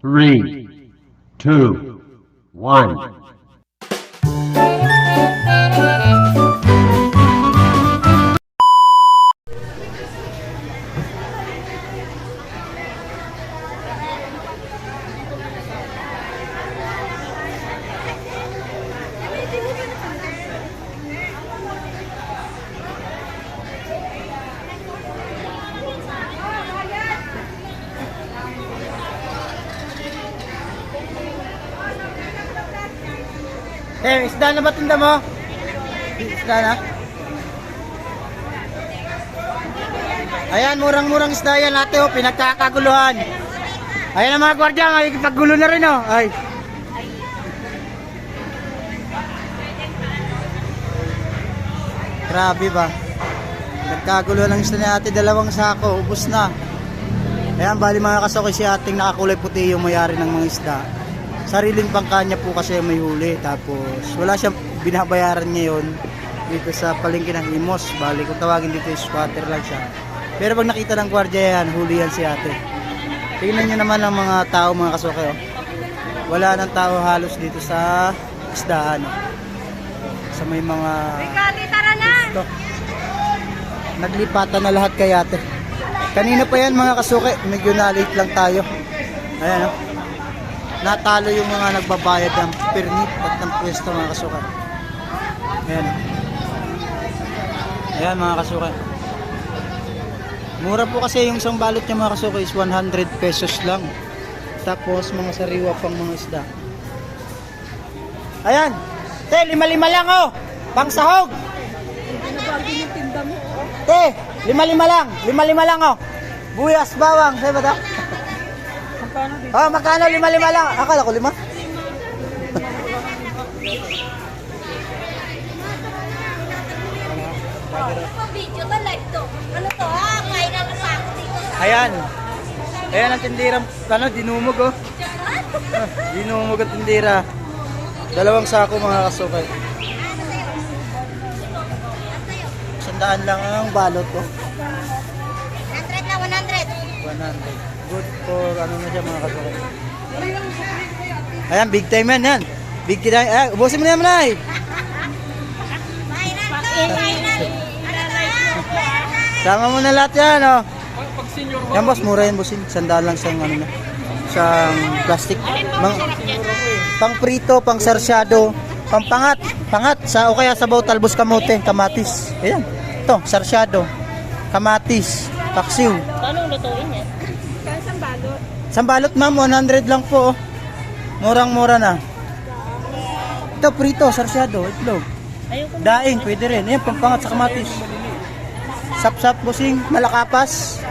Three, two, one. Eh, isda na ba tinda mo? Isda na? Ayan, murang-murang isda yan ate oh, pinagkakaguluhan. Ayan ang mga gwardiya, makikipaggulo na rin oh. Ay. Grabe ba? Nagkagulo ng isda ni ate, dalawang sako, ubos na. Ayan, bali mga kasokoy si ating nakakulay puti yung mayari ng mga isda. Sariling pangkanya po kasi may huli. Tapos wala siyang binabayaran ngayon dito sa palengke ng Imos. Bali kung tawagin dito is squatter lang siya. Pero pag nakita ng gwardiya yan, huli yan si ate. Tingnan nyo naman ang mga tao mga kasokoy. Oh. Wala nang tao halos dito sa isdaan. Oh. Sa may mga na! ito. Naglipatan na lahat kay ate. Kanina pa yan mga kasuki, medyo na-late lang tayo. Ayan o. Natalo yung mga nagbabayad ng permit at ng pwesto mga kasuki. Ayan. Ayan mga kasuki. Mura po kasi yung isang balot niya mga kasuki is 100 pesos lang. Tapos mga sariwa pang mga isda. Ayan. Te, lima-lima lang oh. Pang sahog. Te, lima-lima lang. Lima-lima lang oh. Buyas, bawang. Sa'yo ba ito? Oh, magkano? Lima-lima lang. Akala ko lima. Video to, live to. Ano to ha? Kain na pa ako dito. Ayan. Ayan ang tindirang, ano, dinumog oh. Ah, dinumog ang tindira. Dalawang sako mga kasukay. Sandaan lang ang balot oh. 100 na 100. 100. Good for ano na siya mga kasukay. Ayan, big time yan yan. Big time. Eh, ubusin mo na to ha? Sama mo na lahat yan, oh. Yan boss, mura yan boss. Sandaan lang sa ano na. Sa plastic. Mang, pang prito, pang sarsyado, pang pangat. Pangat. Sa, o kaya sa talbos kamote, kamatis. Ayan. Ito, sarsyado. Kamatis. Paksiw. Paano lutuin yan? Sambalot ma'am, 100 lang po. oh. Murang-mura na. Ito, prito, sarsyado, itlog. Daing, pwede rin. Ayan, pampangat sa kamatis. Sap-sap, busing, malakapas.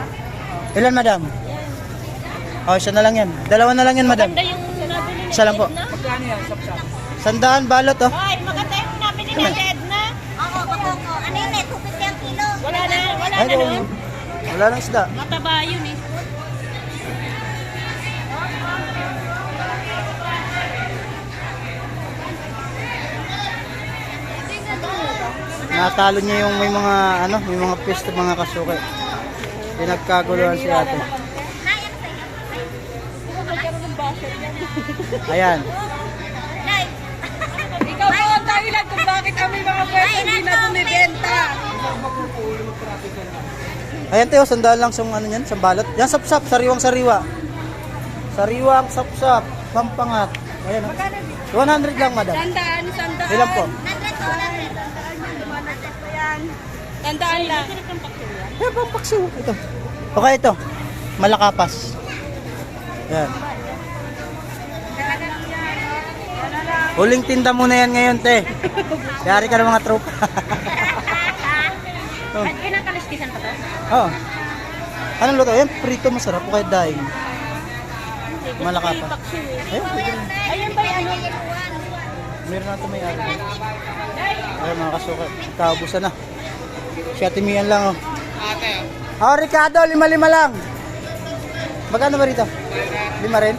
Ilan, madam? Oh, isa na lang yan. Dalawa na lang yan, madam. Maganda yung sinabi ni Isa lang po. Sandaan, balot, oh. Ay, maganda yung sinabi ni Edna. Oo, bakoko. Ano yun eh? 250 ang kilo. Wala na, wala na nun. wala nang isda. Mataba yun eh. Natalo niya yung may mga, ano, may mga pwesto, mga kasuke. Pinagkaguluhan si ate. Ayan. Ikaw po ang dahilan kung bakit kami mga pwesto hindi na bumibenta. Ayan tayo, sandaan lang sa ano yan, sa balot. Yan, sap-sap, sariwang sariwa. Sariwang sap-sap, pampangat. Ayan, oh. 100 lang, madam. Tandaan, tandaan. Ilan po? 100 to 100. Tandaan lang. Eh, pampaksiw. Ito. Okay, ito. Malakapas. Ayan. Huling tinda mo na yan ngayon, te. Yari ka ng mga tropa. oh. Ay, kinakaliskisan pa to? oh. Anong luto? Yan, prito masarap. O kahit daing. Malakapas. Ayan, pwede rin. Ayun ba yung ano? Meron natin may ari. Ayan mga kasuka. Kaubusan na. Si Ate Mian lang oh. Oh, Ricardo, lima-lima lang. Magkano ba rito? Lima rin?